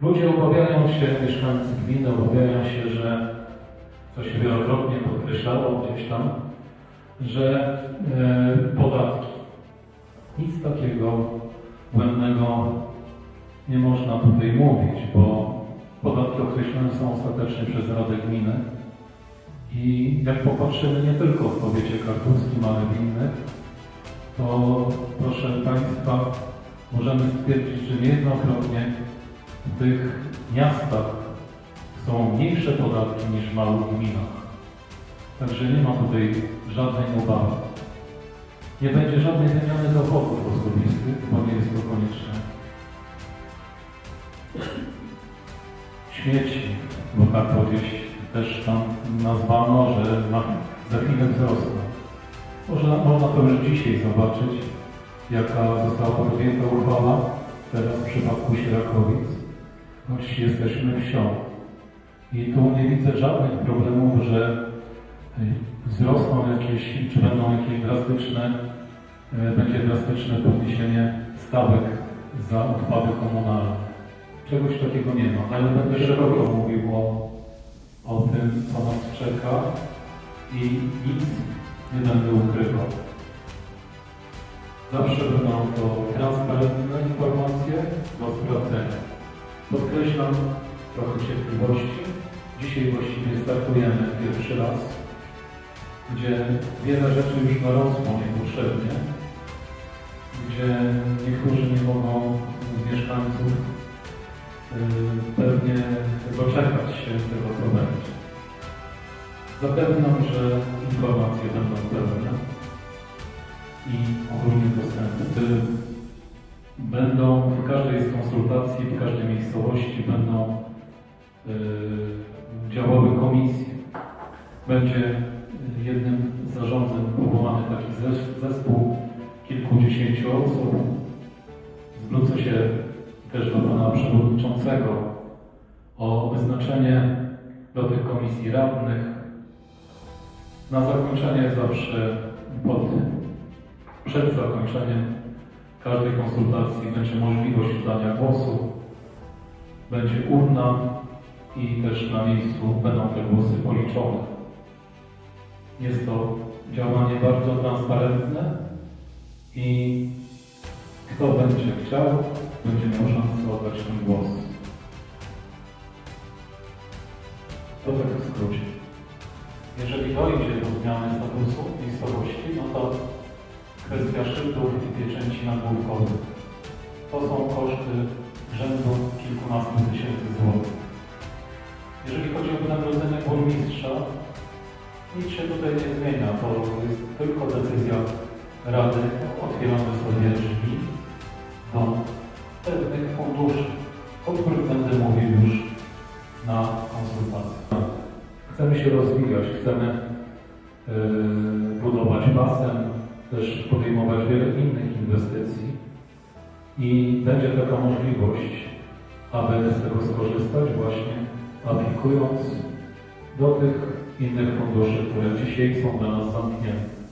Ludzie obawiają się, mieszkańcy gminy obawiają się, że co się wielokrotnie podkreślało gdzieś tam, że e, podatki. Nic takiego błędnego nie można tutaj mówić, bo podatki określone są ostatecznie przez Radę Gminy i jak popatrzymy nie tylko w powiecie kartuskim, ale w innych, to proszę Państwa, możemy stwierdzić, że niejednokrotnie w tych miastach są mniejsze podatki niż w małych gminach. Także nie ma tutaj żadnej obawy. Nie będzie żadnej wymiany dochodów osobistych, bo nie jest to konieczne. Śmieci, bo tak gdzieś też tam nazwano, że na, za chwilę wzrosną. Można, można to już dzisiaj zobaczyć, jaka została podjęta uchwała teraz w przypadku Sierakowic, choć jesteśmy wsią. I tu nie widzę żadnych problemów, że y, wzrosną jakieś, czy będą jakieś drastyczne, y, będzie drastyczne podniesienie stawek za odpady komunalne. Czegoś takiego nie ma, ale będę szeroko mówił o, o tym, co nas czeka i nic nie będę ukrywał. Zawsze będą to transparentne informacje do sprawdzenia. Podkreślam trochę cierpliwości. Dzisiaj właściwie startujemy pierwszy raz, gdzie wiele rzeczy już narosło niepotrzebnie, gdzie niektórzy nie mogą z mieszkańców yy, pewnie doczekać się tego, co będzie. Zapewniam, że informacje będą pełne i ogólnie dostępne. Będą w każdej z konsultacji, w każdej miejscowości będą y, działały komisje. Będzie jednym z zarządzeń powołany taki zes- zespół kilkudziesięciu osób. Zwrócę się też do pana przewodniczącego o wyznaczenie do tych komisji radnych. Na zakończenie zawsze pod, przed zakończeniem każdej konsultacji będzie możliwość dania głosu, będzie urna i też na miejscu będą te głosy policzone. Jest to działanie bardzo transparentne i kto będzie chciał, będzie miał szansę oddać ten głos. To tak w skrócie. Jeżeli dojdzie do zmiany statusu miejscowości, no to kwestia szyldów i pieczęci nagłówkowych. To są koszty rzędu kilkunastu tysięcy złotych. Jeżeli chodzi o wynagrodzenie burmistrza, nic się tutaj nie zmienia. To jest tylko decyzja Rady. Otwieramy sobie drzwi do pewnych funduszy, o których będę mówił już na konsultacji. Chcemy się rozwijać, chcemy yy, budować basen, też podejmować wiele innych inwestycji i będzie taka możliwość, aby z tego skorzystać właśnie aplikując do tych innych funduszy, które dzisiaj są dla nas zamknięte.